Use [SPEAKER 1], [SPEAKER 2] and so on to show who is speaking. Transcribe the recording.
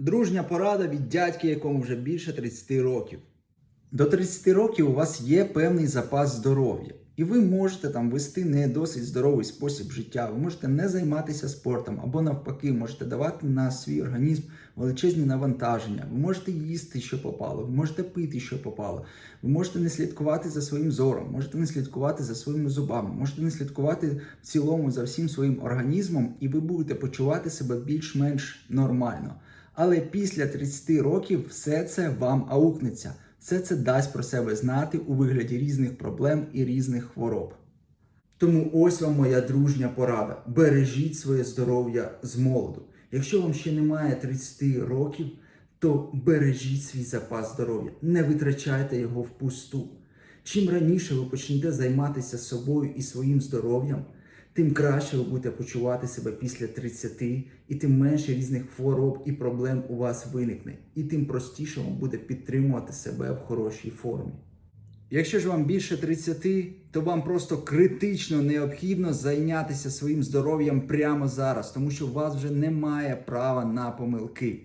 [SPEAKER 1] Дружня порада від дядьки, якому вже більше 30 років. До 30 років у вас є певний запас здоров'я, і ви можете там вести не досить здоровий спосіб життя. Ви можете не займатися спортом, або навпаки, можете давати на свій організм величезні навантаження. Ви можете їсти, що попало, ви можете пити, що попало. Ви можете не слідкувати за своїм зором, можете не слідкувати за своїми зубами, можете не слідкувати в цілому за всім своїм організмом, і ви будете почувати себе більш-менш нормально. Але після 30 років все це вам аукнеться. Все це дасть про себе знати у вигляді різних проблем і різних хвороб. Тому ось вам моя дружня порада. Бережіть своє здоров'я з молоду. Якщо вам ще немає 30 років, то бережіть свій запас здоров'я, не витрачайте його впусту. Чим раніше ви почнете займатися собою і своїм здоров'ям, тим краще ви будете почувати себе після 30, і тим менше різних хвороб і проблем у вас виникне, і тим простіше вам буде підтримувати себе в хорошій формі. Якщо ж вам більше 30, то вам просто критично необхідно зайнятися своїм здоров'ям прямо зараз, тому що у вас вже немає права на помилки.